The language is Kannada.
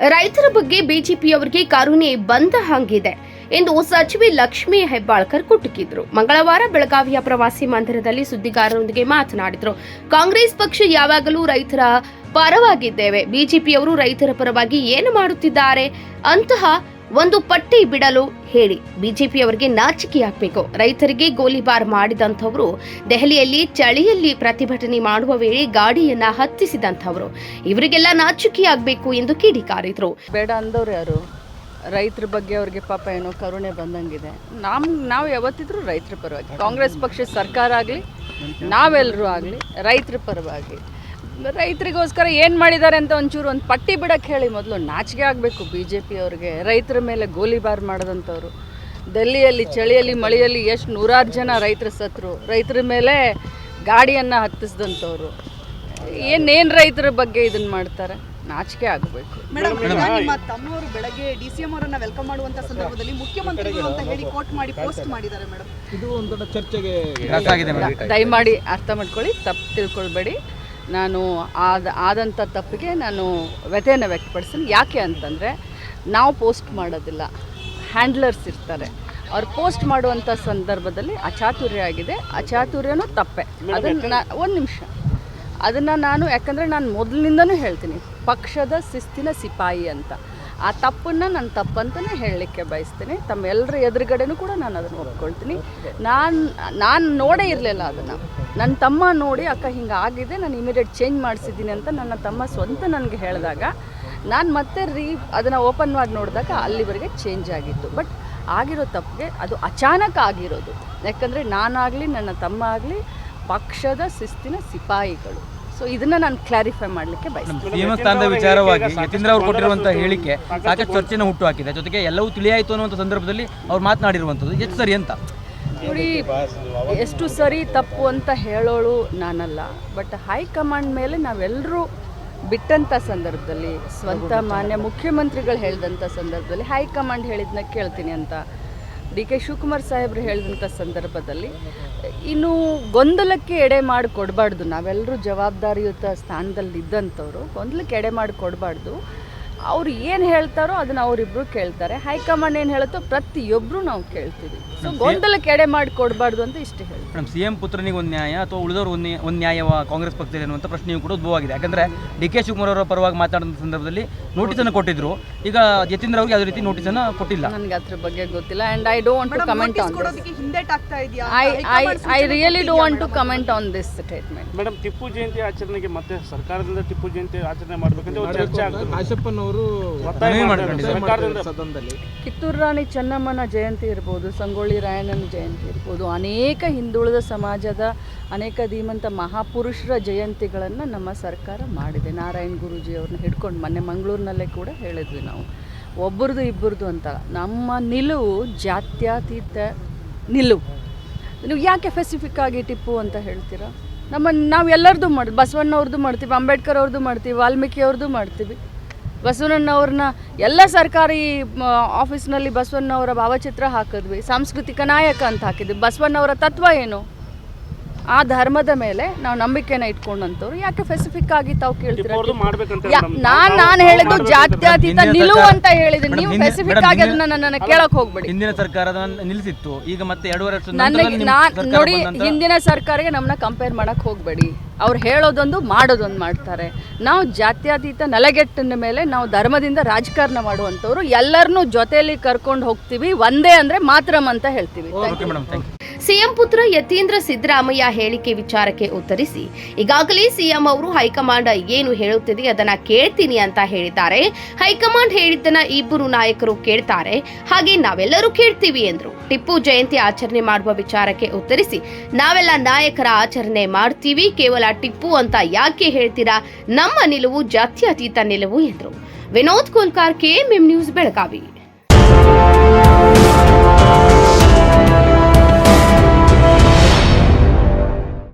ರೈತರ ಬಗ್ಗೆ ಬಿಜೆಪಿಯವರಿಗೆ ಕರುಣೆ ಬಂದ ಹಾಗಿದೆ ಎಂದು ಸಚಿವೆ ಲಕ್ಷ್ಮೀ ಹೆಬ್ಬಾಳ್ಕರ್ ಕುಟುಕಿದ್ರು. ಮಂಗಳವಾರ ಬೆಳಗಾವಿಯ ಪ್ರವಾಸಿ ಮಂದಿರದಲ್ಲಿ ಸುದ್ದಿಗಾರರೊಂದಿಗೆ ಮಾತನಾಡಿದರು. ಕಾಂಗ್ರೆಸ್ ಪಕ್ಷ ಯಾವಾಗಲೂ ರೈತರ ಪರವಾಗಿದ್ದೇವೆ. ಬಿಜೆಪಿಯವರು ರೈತರ ಪರವಾಗಿ ಏನು ಮಾಡುತ್ತಿದ್ದಾರೆ? ಅಂತಹ ಒಂದು ಪಟ್ಟಿ ಬಿಡಲು ಹೇಳಿ. ಬಿಜೆಪಿಯವರಿಗೆ ನಾಚಿಕೆಯಾಗಬೇಕು. ರೈತರಿಗೆ ಗೋಲಿಬಾರ್ ಮಾಡಿದಂಥವರು ದೆಹಲಿಯಲ್ಲಿ ಚಳಿಯಲ್ಲಿ ಪ್ರತಿಭಟನೆ ಮಾಡುವ ವೇಳೆ ಗಾಡಿಯನ್ನ ಹತ್ತಿಸಿದಂಥವರು. ಇವರಿಗೆಲ್ಲ ನಾಚಿಕೆಯಾಗಬೇಕು ಎಂದು ಕಿಡಿಕಾರಿದ್ರು. ಬೇಡ ಅಂದವ್ರು ಯಾರು? ರೈತರ ಬಗ್ಗೆ ಅವ್ರಿಗೆ ಪಾಪ ಏನೋ ಕರುಣೆ ಬಂದಂಗಿದೆ. ನಮ್, ನಾವು ಯಾವತ್ತಿದ್ರೂ ರೈತರ ಪರವಾಗಿ. ಕಾಂಗ್ರೆಸ್ ಪಕ್ಷದ ಸರ್ಕಾರ ಆಗಲಿ ನಾವೆಲ್ಲರೂ ಆಗಲಿ, ರೈತರ ಪರವಾಗಿ. ರೈತರಿಗೋಸ್ಕರ ಏನು ಮಾಡಿದ್ದಾರೆ ಅಂತ ಒಂಚೂರು ಒಂದು ಪಟ್ಟಿ ಬಿಡಕ್ಕೆ ಹೇಳಿ ಮೊದಲು ನಾಚಿಕೆ ಆಗಬೇಕು ಬಿ ಜೆ ಪಿಯವ್ರಿಗೆ ರೈತರ ಮೇಲೆ ಗೋಲಿಬಾರ್ ಮಾಡಿದಂಥವ್ರು. ದೆಲ್ಲಿಯಲ್ಲಿ ಚಳಿಯಲ್ಲಿ ಮಳೆಯಲ್ಲಿ ಎಷ್ಟು ನೂರಾರು ಜನ ರೈತರ ಸತ್ರು. ರೈತರ ಮೇಲೆ ಗಾಡಿಯನ್ನು ಹತ್ತಿಸಿದಂಥವ್ರು. ಏನೇನು ರೈತರ ಬಗ್ಗೆ ಇದನ್ನು ಮಾಡ್ತಾರೆ? ನಾಚಿಕೆ ಆಗಬೇಕು. ಮೇಡಮ್ ನಿಮ್ಮ ತಮ್ಮವರು ಬೆಳಗ್ಗೆ ಡಿ ಸಿ ಎಂ ಅವರನ್ನ ವೆಲ್ಕಮ್ ಮಾಡುವಂತ ಸಂದರ್ಭದಲ್ಲಿ ಮುಖ್ಯಮಂತ್ರಿಗಳು ಅಂತ ಹೇಳಿ ಕೋಟ್ ಮಾಡಿ ಪೋಸ್ಟ್ ಮಾಡಿದ್ದಾರೆ ಮೇಡಮ್ ಇದು ಒಂದು ದೊಡ್ಡ ಚರ್ಚೆಗೆ ದಯಮಾಡಿ ಅರ್ಥ ಮಾಡ್ಕೊಳ್ಳಿ ತಪ್ಪು ತಿಳ್ಕೊಳ್ಬೇಡಿ. ನಾನು ಆದ ಆದಂಥ ತಪ್ಪಿಗೆ ನಾನು ವ್ಯಥೆಯನ್ನು ವ್ಯಕ್ತಪಡಿಸ್ತೀನಿ. ಯಾಕೆ ಅಂತಂದರೆ ನಾವು ಪೋಸ್ಟ್ ಮಾಡೋದಿಲ್ಲ. ಹ್ಯಾಂಡ್ಲರ್ಸ್ ಇರ್ತಾರೆ. ಅವ್ರು ಪೋಸ್ಟ್ ಮಾಡುವಂಥ ಸಂದರ್ಭದಲ್ಲಿ ಅಚಾತುರ್ಯ ಆಗಿದೆ. ಅಚಾತುರ್ಯನೂ ತಪ್ಪೆ. ಅದನ್ನು ಒಂದು ನಿಮಿಷ. ಅದನ್ನು ನಾನು ಯಾಕಂದರೆ ನಾನು ಮೊದಲಿನಿಂದನೂ ಹೇಳ್ತೀನಿ. ಪಕ್ಷದ ಶಿಸ್ತಿನ ಸಿಪಾಯಿ ಅಂತ. ಆ ತಪ್ಪನ್ನು ನಾನು ತಪ್ಪಂತಲೇ ಹೇಳಲಿಕ್ಕೆ ಬಯಸ್ತೀನಿ. ತಮ್ಮೆಲ್ಲರ ಎದುರುಗಡೆನೂ ಕೂಡ ನಾನು ಅದನ್ನು ಒಪ್ಕೊಳ್ತೀನಿ. ನಾನು ನಾನು ನೋಡೇ ಇರಲಿಲ್ಲ ಅದನ್ನು. ನನ್ನ ತಮ್ಮ ನೋಡಿ, ಅಕ್ಕ, ಹಿಂಗೆ ಆಗಿದೆ, ನಾನು ಇಮಿಡಿಯೇಟ್ ಚೇಂಜ್ ಮಾಡಿಸಿದ್ದೀನಿ ಅಂತ ನನ್ನ ತಮ್ಮ ಸ್ವಂತ ನನಗೆ ಹೇಳಿದಾಗ, ನಾನು ಮತ್ತೆ ರೀ, ಅದನ್ನು ಓಪನ್ ಮಾಡಿ ನೋಡಿದಾಗ ಅಲ್ಲಿವರೆಗೆ ಚೇಂಜ್ ಆಗಿತ್ತು. ಬಟ್ ಆಗಿರೋ ತಪ್ಪಿಗೆ ಅದು ಅಚಾನಕ್ ಆಗಿರೋದು. ಯಾಕಂದರೆ ನಾನಾಗಲಿ, ನನ್ನ ತಮ್ಮ ಆಗಲಿ, ಪಕ್ಷದ ಶಿಸ್ತಿನ ಸಿಪಾಯಿಗಳು. ಸೊ ಇದನ್ನ ನಾನು ಕ್ಲಾರಿಫೈ ಮಾಡಲಿಕ್ಕೆ ಬಯಸ್ತೀನಿ. ಸಿಎಂ ಸ್ಥಾನದ ವಿಚಾರವಾಗಿ ಯತೀಂದ್ರ ಅವರು ಕೊಟ್ಟಿರುವಂತಹ ಹೇಳಿಕೆ ಸಾಕಷ್ಟು ಚರ್ಚೆನ ಹುಟ್ಟು ಹಾಕಿದೆ ಜೊತೆಗೆ ಎಲ್ಲವೂ ತಿಳಿಯಾಯಿತು ಅನ್ನುವಂಥ ಸಂದರ್ಭದಲ್ಲಿ ಅವ್ರು ಮಾತನಾಡಿರುವಂಥದ್ದು. ಎಷ್ಟು ಸರಿ ಅಂತ? ನೋಡಿ ಎಷ್ಟು ಸರಿ ತಪ್ಪು ಅಂತ ಹೇಳೋಳು ನಾನಲ್ಲ. ಬಟ್ ಹೈಕಮಾಂಡ್ ಮೇಲೆ ನಾವೆಲ್ಲರೂ ಬಿಟ್ಟಂಥ ಸಂದರ್ಭದಲ್ಲಿ ಸ್ವಂತ ಮಾನ್ಯ ಮುಖ್ಯಮಂತ್ರಿಗಳು ಹೇಳಿದಂಥ ಸಂದರ್ಭದಲ್ಲಿ ಹೈಕಮಾಂಡ್ ಹೇಳಿದ್ನ ಕೇಳ್ತೀನಿ ಅಂತ. ಡಿ ಕೆ ಶಿವಕುಮಾರ್ ಸಾಹೇಬ್ರು ಹೇಳಿದಂಥ ಸಂದರ್ಭದಲ್ಲಿ, ಇನ್ನು ಗೊಂದಲಕ್ಕೆ ಎಡೆ ಮಾಡಿ ಕೊಡಬಾರ್ದು. ನಾವೆಲ್ಲರೂ ಜವಾಬ್ದಾರಿಯುತ ಸ್ಥಾನದಲ್ಲಿ ಇದ್ದಂಥವ್ರು ಗೊಂದಲಕ್ಕೆ ಎಡೆ ಮಾಡಿ ಕೊಡಬಾರ್ದು. ಅವ್ರು ಏನು ಹೇಳ್ತಾರೋ ಅದನ್ನ ಅವರಿಬ್ರು ಕೇಳ್ತಾರೆ. ಹೈಕಮಾಂಡ್ ಏನು ಹೇಳುತ್ತೋ ಪ್ರತಿಯೊಬ್ಬರು ನಾವು ಕೇಳ್ತೀವಿ. ಸೊ ಗೊಂದಲಕ್ಕೆ ಎಡೆ ಮಾಡಿ ಕೊಡಬಾರ್ದು ಅಂತ ಇಷ್ಟು ಹೇಳಿ ಮೇಡಮ್ ಸಿಎಂ ಪುತ್ರನಿಗೆ ಒಂದು ನ್ಯಾಯ ಅಥವಾ ಉಳಿದವರು ಒಂದು ಒಂದು ನ್ಯಾಯವ ಕಾಂಗ್ರೆಸ್ ಪಕ್ಷದಲ್ಲಿ ಅನ್ನುವಂಥ ಪ್ರಶ್ನೆಯೂ ಕೂಡ ಉದ್ಭವವಾಗಿದೆ. ಯಾಕಂದ್ರೆ ಡಿ ಕೆ ಶಿವಕುಮಾರ್ ಅವರ ಪರವಾಗಿ ಮಾತಾಡಿದ ಸಂದರ್ಭದಲ್ಲಿ ನೋಟಿಸನ್ನು ಕೊಟ್ಟಿದ್ರು. ಈಗ ಯತೀಂದ್ರ ಅವ್ರಿಗೆ ಯಾವುದೇ ರೀತಿ ನೋಟಿಸನ್ನು ಕೊಟ್ಟಿಲ್ಲ. ನನಗೆ ಅದ್ರ ಬಗ್ಗೆ ಗೊತ್ತಿಲ್ಲ. And I don't to comment on ಕೊಡೋದಕ್ಕೆ ಹಿಂದೇಟ್ ಆಗ್ತಾ ಇದೆಯಾ? I I I really do want to comment on this statement madam Tipu Jayanti ಆಚರಣೆಗೆ ಮತ್ತೆ ಸರ್ಕಾರದಿಂದ ಟಿಪ್ಪು ಜಯಂತಿ ಆಚರಣೆ ಮಾಡಬೇಕಂತ ಒಂದು ಚರ್ಚೆ ಆಗ್ತದೆ. ಕಾಶಪ್ಪನವರು ಒತ್ತಾಯ ಮಾಡ್ಕೊಂಡಿದ್ದಾರೆ. ಸರ್ಕಾರದಿಂದ. ಸದನದಲ್ಲಿ. ಕಿತ್ತೂರು ರಾಣಿ ಚೆನ್ನಮ್ಮನ ಜಯಂತಿ ಇರ್ಬೋದು ಸಂಗೊಳ್ಳಿ ರಾಯಣ್ಣನ ಜಯಂತಿ ಇರ್ಬೋದು ಅನೇಕ ಹಿಂದುಳಿದ ಸಮಾಜದ ಅನೇಕ ಧೀಮಂತ ಮಹಾಪುರುಷರ ಜಯಂತಿಗಳನ್ನು ನಮ್ಮ ಸರ್ಕಾರ ಮಾಡಿದೆ. ನಾರಾಯಣ್ ಗುರೂಜಿ ಅವ್ರನ್ನ ಹಿಡ್ಕೊಂಡು ಮೊನ್ನೆ ಮಂಗಳೂರಿನಲ್ಲೇ ಕೂಡ ಹೇಳಿದ್ವಿ ನಾವು. ಒಬ್ಬರದು ಇಬ್ಬರದು ಅಂತ. ನಮ್ಮ ನಿಲುವು ಜಾತ್ಯತೀತ ನಿಲುವು. ನೀವು ಯಾಕೆ ಫೆಸಿಫಿಕ್ ಆಗಿ ಟಿಪ್ಪು ಅಂತ ಹೇಳ್ತೀರಾ? ನಮ್ಮ ನಾವು ಎಲ್ಲರದ್ದು ಮಾಡಿ ಬಸವಣ್ಣವ್ರದ್ದು ಮಾಡ್ತೀವಿ ಅಂಬೇಡ್ಕರ್ ಅವ್ರದ್ದು ಮಾಡ್ತೀವಿ ವಾಲ್ಮೀಕಿ ಅವ್ರದ್ದು ಮಾಡ್ತೀವಿ. ಬಸವಣ್ಣವ್ರನ್ನ ಎಲ್ಲ ಸರ್ಕಾರಿ ಆಫೀಸ್ನಲ್ಲಿ ಬಸವಣ್ಣವರ ಭಾವಚಿತ್ರ ಹಾಕಿದ್ವಿ ಸಾಂಸ್ಕೃತಿಕ ನಾಯಕ ಅಂತ ಹಾಕಿದ್ವಿ. ಬಸವಣ್ಣವರ ತತ್ವ ಏನು? ಆ ಧರ್ಮದ ಮೇಲೆ ನಾವು ನಂಬಿಕೆನ ಇಟ್ಕೊಂಡಂತವ್ರು ಯಾಕೆ ಸ್ಪೆಸಿಫಿಕ್ ಆಗಿ ತಾವು ಕೇಳ್ತೀರಾ. ನಾನ್ ನಾನು ಹೇಳಿದ್ದು ಜಾತ್ಯತೀತ ಹಿಂದಿನ ನಿಲುವು ಸರ್ಕಾರ- ಅಂತ ಹೇಳಿದ್ದೀನಿ. ನೀವು ಸ್ಪೆಸಿಫಿಕ್ ಆಗಿ ಅದನ್ನ ನನ್ನ ಕೇಳಕ್ ಹೋಗ್ಬೇಡಿ. ಹಿಂದಿನ ಸರ್ಕಾರ ಅದನ್ನ ನಿಲ್ಲಿಸಿತ್ತು. ಈಗ ಮತ್ತೆ ಎರಡೂವರೆ ನನಗೆ ನಾನು ನೋಡಿ ಹಿಂದಿನ ಸರ್ಕಾರಕ್ಕೆ ನಮ್ಮನ್ನ ಕಂಪೇರ್ ಮಾಡಕ್ ಹೋಗಬೇಡಿ. ಅವ್ರು ಹೇಳೋದೊಂದು ಮಾಡೋದೊಂದು ಮಾಡ್ತಾರೆ. ನಾವು ಜಾತ್ಯತೀತ ನೆಲೆಗೆಟ್ಟಿನ ಮೇಲೆ ನಾವು ಧರ್ಮದಿಂದ ರಾಜಕಾರಣ ಮಾಡುವಂಥವ್ರು ಎಲ್ಲರನ್ನೂ ಜೊತೆಯಲ್ಲಿ ಕರ್ಕೊಂಡು ಹೋಗ್ತೀವಿ ಒಂದೇ ಅಂದ್ರೆ ಮಾತ್ರಂ ಅಂತ ಹೇಳ್ತೀವಿ. Okay madam thank you CM ಪುತ್ರ ಯತೀಂದ್ರ ಸಿದ್ದರಾಮಯ್ಯ ಹೇಳಿಕೆ ವಿಚಾರಕ್ಕೆ ಉತ್ತರಿಸಿ ಈಗಾಗಲೇ ಸಿಎಂ ಅವರು ಹೈಕಮಾಂಡ್ ಏನು ಹೇಳುತ್ತಿದೆ ಅದನ್ನ ಕೇಳ್ತೀನಿ ಅಂತ ಹೇಳಿದ್ದಾರೆ. ಹೈಕಮಾಂಡ್ ಹೇಳಿದ್ದನ್ನ ಇಬ್ಬರು ನಾಯಕರು ಕೇಳ್ತಾರೆ. ಹಾಗೆ ನಾವೆಲ್ಲರೂ ಕೇಳ್ತೀವಿ ಎಂದರು. ಟಿಪ್ಪು ಜಯಂತಿ ಆಚರಣೆ ಮಾಡುವ ವಿಚಾರಕ್ಕೆ ಉತ್ತರಿಸಿ ನಾವೆಲ್ಲ ನಾಯಕರ ಆಚರಣೆ ಮಾಡ್ತೀವಿ ಕೇವಲ ಟಿಪ್ಪು ಅಂತ ಯಾಕೆ ಹೇಳ್ತೀರಾ? ನಮ್ಮ ನಿಲುವು ಜಾತ್ಯತೀತ ನಿಲುವು ಎಂದರು. Vinod Kolkar KMM news Belagavi.